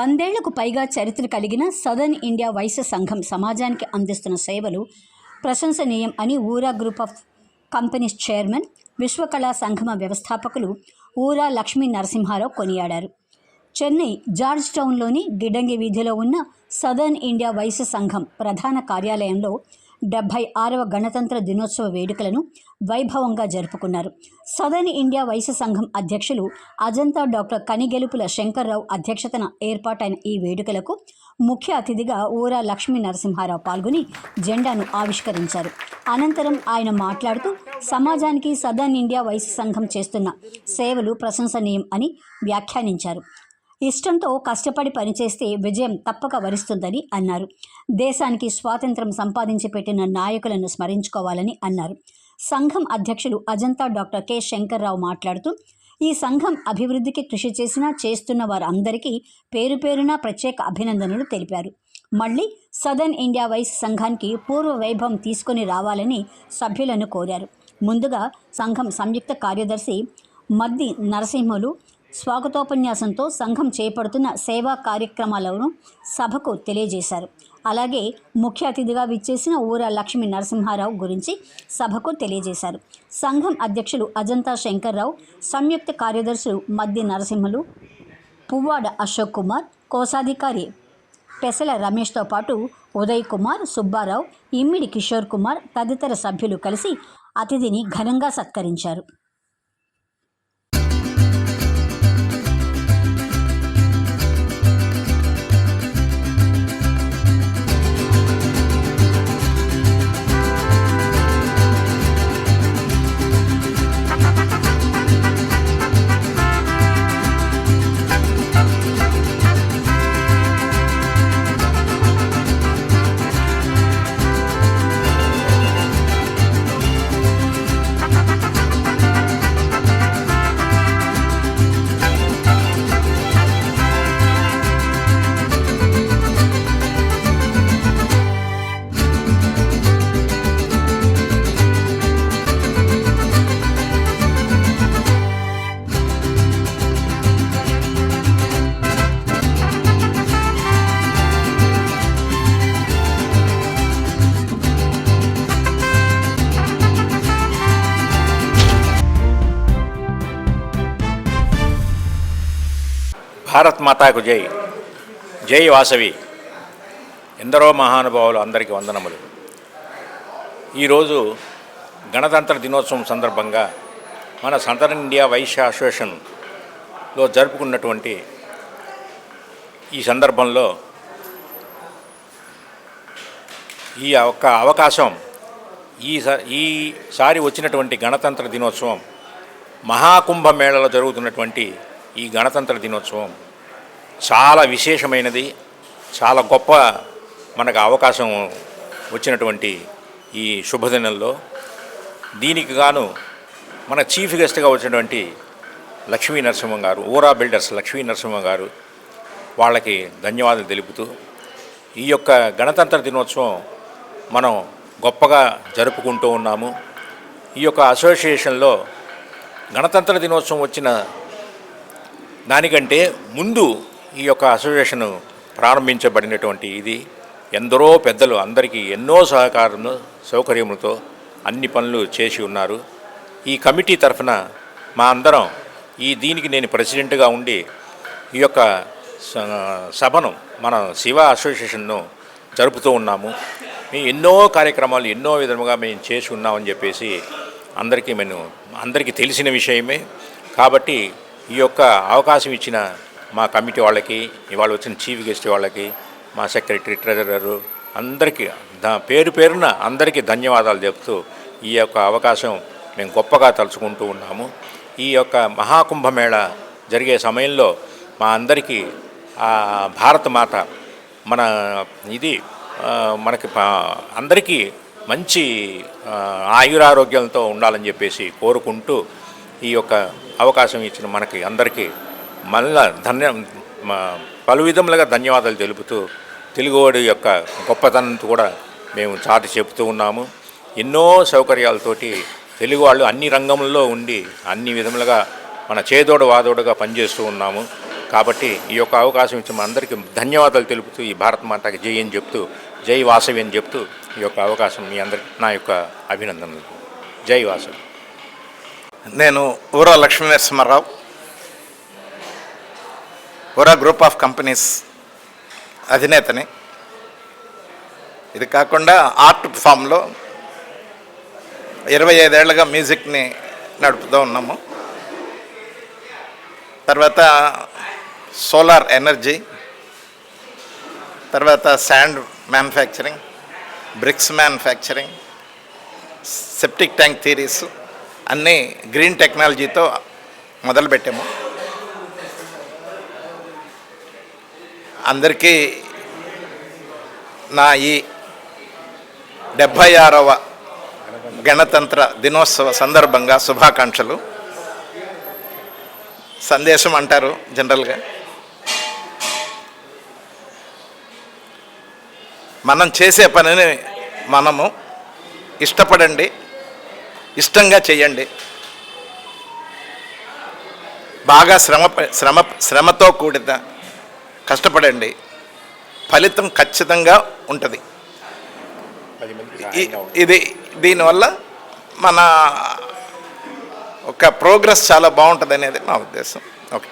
వందేళ్ళకు పైగా చరిత్ర కలిగిన సదర్న్ ఇండియా వైశ్య సంఘం సమాజానికి అందిస్తున్న సేవలు ప్రశంసనీయం అని Oora group of companies chairman Vishwakala సంఘమ వ్యవస్థాపకులు ఊరా లక్ష్మీ నరసింహారావు కొనియాడారు. చెన్నై జార్జ్ టౌన్లోని గిడ్డంగి వీధిలో ఉన్న సదర్న్ ఇండియా వైశ్య సంఘం ప్రధాన కార్యాలయంలో డెబ్బై ఆరవ గణతంత్ర దినోత్సవ వేడుకలను వైభవంగా జరుపుకున్నారు. సదర్న్ ఇండియా వైశ్య సంఘం అధ్యక్షులు అజంతా డాక్టర్ కనిగెలుపుల శంకర్రావు అధ్యక్షతన ఏర్పాటైన ఈ వేడుకలకు ముఖ్య అతిథిగా ఊరా లక్ష్మీ నరసింహారావు పాల్గొని జెండాను ఆవిష్కరించారు. అనంతరం ఆయన మాట్లాడుతూ సమాజానికి సదర్న్ ఇండియా వైశ్య సంఘం చేస్తున్న సేవలు ప్రశంసనీయం అని వ్యాఖ్యానించారు. ఇష్టంతో కష్టపడి పనిచేస్తే విజయం తప్పక వరిస్తుందని అన్నారు. దేశానికి స్వాతంత్రం సంపాదించి పెట్టిన నాయకులను స్మరించుకోవాలని అన్నారు. సంఘం అధ్యక్షులు అజంతా డాక్టర్ కె. శంకర్రావు మాట్లాడుతూ ఈ సంఘం అభివృద్ధికి కృషి చేసిన చేస్తున్న వారందరికీ పేరు పేరున ప్రత్యేక అభినందనలు తెలిపారు. మళ్ళీ సదర్న్ ఇండియా వైస్ సంఘానికి పూర్వ వైభవం తీసుకొని రావాలని సభ్యులను కోరారు. ముందుగా సంఘం సంయుక్త కార్యదర్శి మద్ది నరసింహులు స్వాగతోపన్యాసంతో సంఘం చేపడుతున్న సేవా కార్యక్రమాలను సభకు తెలియజేశారు. అలాగే ముఖ్య అతిథిగా విచ్చేసిన ఊర లక్ష్మీ నరసింహారావు గురించి సభకు తెలియజేశారు. సంఘం అధ్యక్షులు అజంతా శంకర్రావు సంయుక్త కార్యదర్శులు మద్ది నరసింహులు పువ్వాడ అశోక్ కుమార్ కోశాధికారి పెసల రమేష్తో పాటు ఉదయ్ కుమార్ సుబ్బారావు ఇమ్మిడి కిషోర్ కుమార్ తదితర సభ్యులు కలిసి అతిథిని ఘనంగా సత్కరించారు. భారత్ మాతాకు జై. జై వాసవి. ఎందరో మహానుభావులు అందరికీ వందనములు. ఈరోజు గణతంత్ర దినోత్సవం సందర్భంగా మన సదరన్ ఇండియా వైశ్య అసోసియేషన్లో జరుపుకున్నటువంటి ఈ సందర్భంలో ఈ ఒక్క అవకాశం ఈ స- ఈసారి వచ్చినటువంటి గణతంత్ర దినోత్సవం మహాకుంభమేళలో జరుగుతున్నటువంటి ఈ గణతంత్ర దినోత్సవం చాలా విశేషమైనది చాలా గొప్ప మనకు అవకాశం వచ్చినటువంటి ఈ శుభదినంలో. దీనికి గాను మన చీఫ్ గెస్ట్గా వచ్చినటువంటి లక్ష్మీ నరసింహం గారు ఊరా బిల్డర్స్ లక్ష్మీ నరసింహం గారు వాళ్ళకి ధన్యవాదాలు తెలుపుతూ ఈ యొక్క గణతంత్ర దినోత్సవం మనం గొప్పగా జరుపుకుంటూ ఉన్నాము. ఈ యొక్క అసోసియేషన్లో గణతంత్ర దినోత్సవం వచ్చిన దానికంటే ముందు ఈ యొక్క అసోసియేషన్ ప్రారంభించబడినటువంటి ఇది ఎందరో పెద్దలు అందరికీ ఎన్నో సహకారం సౌకర్యములతో అన్ని పనులు చేసి ఉన్నారు. ఈ కమిటీ తరఫున మా అందరం ఈ దీనికి నేను ప్రెసిడెంట్గా ఉండి ఈ యొక్క స- సభను మన శివ అసోసియేషన్ను జరుపుతూ ఉన్నాము. మేము ఎన్నో కార్యక్రమాలు ఎన్నో విధముగా మేము చేసి ఉన్నామని చెప్పేసి అందరికీ మేము అందరికీ తెలిసిన విషయమే. కాబట్టి ఈ యొక్క అవకాశం ఇచ్చిన మా కమిటీ వాళ్ళకి ఇవాళ వచ్చిన చీఫ్ గెస్ట్ వాళ్ళకి మా సెక్రటరీ ట్రెజరరు అందరికీ దా పేరు పేరున అందరికీ ధన్యవాదాలు చెప్తూ ఈ యొక్క అవకాశం మేము గొప్పగా తలుచుకుంటూ ఉన్నాము. ఈ యొక్క మహాకుంభమేళ జరిగే సమయంలో మా అందరికీ భారత మాత మన ఇది మనకి అందరికీ మంచి ఆయురారోగ్యంతో ఉండాలని చెప్పేసి కోరుకుంటూ ఈ యొక్క అవకాశం ఇచ్చిన మనకి అందరికీ మళ్ళా ధన్య పలు విధములుగా ధన్యవాదాలు తెలుపుతూ తెలుగువాడి యొక్క గొప్పతనంతో కూడా మేము చాటి చెబుతూ ఉన్నాము. ఎన్నో సౌకర్యాలతోటి తెలుగు వాళ్ళు అన్ని రంగంలో ఉండి అన్ని విధములుగా మన చేదోడు వాదోడుగా పనిచేస్తూ ఉన్నాము. కాబట్టి ఈ యొక్క అవకాశం ఇచ్చిన మా అందరికీ ధన్యవాదాలు తెలుపుతూ ఈ భారత మాతకి జై అని చెప్తూ జై వాసవి అని చెప్తూ ఈ యొక్క అవకాశం మీ అందరికి నా యొక్క అభినందనలు. జై వాసవి. నేను ఊరా లక్ష్మీ నరసింహారావు. ఊరా గ్రూప్ ఆఫ్ కంపెనీస్ అధినేతని. ఇది కాకుండా ఆర్ట్ ఫామ్లో ఇరవై ఐదేళ్ళుగా మ్యూజిక్ని నడుపుతూ ఉన్నాము. తర్వాత సోలార్ ఎనర్జీ తర్వాత sand manufacturing bricks manufacturing septic tank theories అన్నీ గ్రీన్ టెక్నాలజీతో మొదలుపెట్టాము. అందరికీ నా ఈ డెబ్భై ఆరవ గణతంత్ర దినోత్సవ సందర్భంగా శుభాకాంక్షలు. సందేశం అంటారు జనరల్గా. మనం చేసే పనిని మనము ఇష్టపడండి. ఇష్టంగా చేయండి. బాగా శ్రమ శ్రమ శ్రమతో కూడిన కష్టపడండి. ఫలితం ఖచ్చితంగా ఉంటుంది. ఇది దీనివల్ల మన ఒక ప్రోగ్రెస్ చాలా బాగుంటుంది అనేది నా ఉద్దేశం. ఓకే.